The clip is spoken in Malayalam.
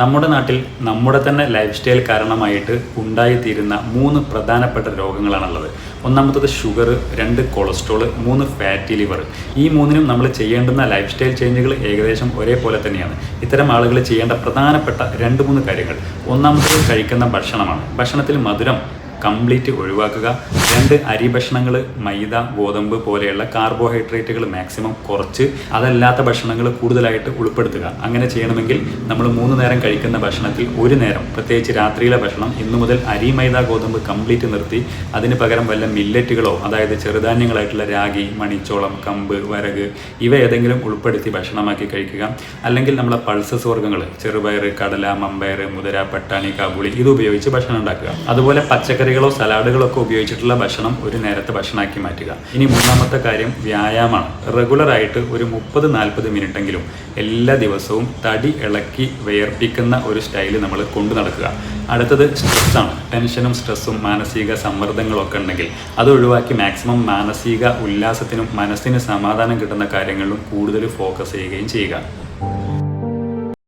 നമ്മുടെ നാട്ടിൽ നമ്മുടെ തന്നെ ലൈഫ് സ്റ്റൈൽ കാരണമായിട്ട് ഉണ്ടായിത്തീരുന്ന മൂന്ന് പ്രധാനപ്പെട്ട രോഗങ്ങളാണുള്ളത്. ഒന്നാമത്തത് ഷുഗർ രണ്ട് കൊളസ്ട്രോൾ മൂന്ന് ഫാറ്റി ലിവർ ഈ മൂന്നിനും നമ്മൾ ചെയ്യേണ്ടുന്ന ലൈഫ് സ്റ്റൈൽ ചേഞ്ചുകൾ ഏകദേശം ഒരേപോലെ തന്നെയാണ്. ഇത്തരം ആളുകൾ ചെയ്യേണ്ട പ്രധാനപ്പെട്ട രണ്ട് മൂന്ന് കാര്യങ്ങൾ. ഒന്നാമത്തത് കഴിക്കുന്ന ഭക്ഷണമാണ്. ഭക്ഷണത്തിൽ മധുരം കംപ്ലീറ്റ് ഒഴിവാക്കുക. രണ്ട് അരി ഭക്ഷണങ്ങൾ മൈദ ഗോതമ്പ് പോലെയുള്ള കാർബോഹൈഡ്രേറ്റുകൾ മാക്സിമം കുറച്ച് അതല്ലാത്ത ഭക്ഷണങ്ങൾ കൂടുതലായിട്ട് ഉൾപ്പെടുത്തുക. അങ്ങനെ ചെയ്യണമെങ്കിൽ നമ്മൾ മൂന്ന് നേരം കഴിക്കുന്ന ഭക്ഷണത്തിൽ ഒരു നേരം പ്രത്യേകിച്ച് രാത്രിയിലെ ഭക്ഷണം ഇന്നു മുതൽ അരി മൈദ ഗോതമ്പ് കംപ്ലീറ്റ് നിർത്തി. അതിന് പകരം വല്ല മില്ലറ്റുകളോ അതായത് ചെറുധാന്യങ്ങളായിട്ടുള്ള രാഗി മണിച്ചോളം കമ്പ് വരക് ഇവ ഏതെങ്കിലും ഉൾപ്പെടുത്തി ഭക്ഷണമാക്കി കഴിക്കുക. അല്ലെങ്കിൽ നമ്മളെ പൾസസ് വർഗങ്ങൾ ചെറുപയർ കടല മമ്പയർ മുതിര പട്ടാണി കാബൂളി ഇത് ഉപയോഗിച്ച് ഭക്ഷണം ഉണ്ടാക്കുക. അതുപോലെ പച്ചക്കറികളോ സലാഡുകളോ ഒക്കെ ഉപയോഗിച്ചിട്ടുള്ള ഭക്ഷണം ഒരു നേരത്തെ ഭക്ഷണമാക്കി മാറ്റുക. ഇനി മൂന്നാമത്തെ കാര്യം വ്യായാമമാണ്. റെഗുലറായിട്ട് ഒരു മുപ്പത് നാൽപ്പത് മിനിറ്റെങ്കിലും എല്ലാ ദിവസവും തടി ഇളക്കി വിയർപ്പിക്കുന്ന ഒരു സ്റ്റൈൽ നമ്മൾ കൊണ്ടു നടക്കുക. അടുത്തത് സ്ട്രെസ്സാണ് ടെൻഷനും സ്ട്രെസ്സും മാനസിക സമ്മർദ്ദങ്ങളും ഒക്കെ ഉണ്ടെങ്കിൽ അത് ഒഴിവാക്കി മാക്സിമം മാനസിക ഉല്ലാസത്തിനും മനസ്സിന് സമാധാനം കിട്ടുന്ന കാര്യങ്ങളിലും കൂടുതൽ ഫോക്കസ് ചെയ്യുകയും ചെയ്യുക.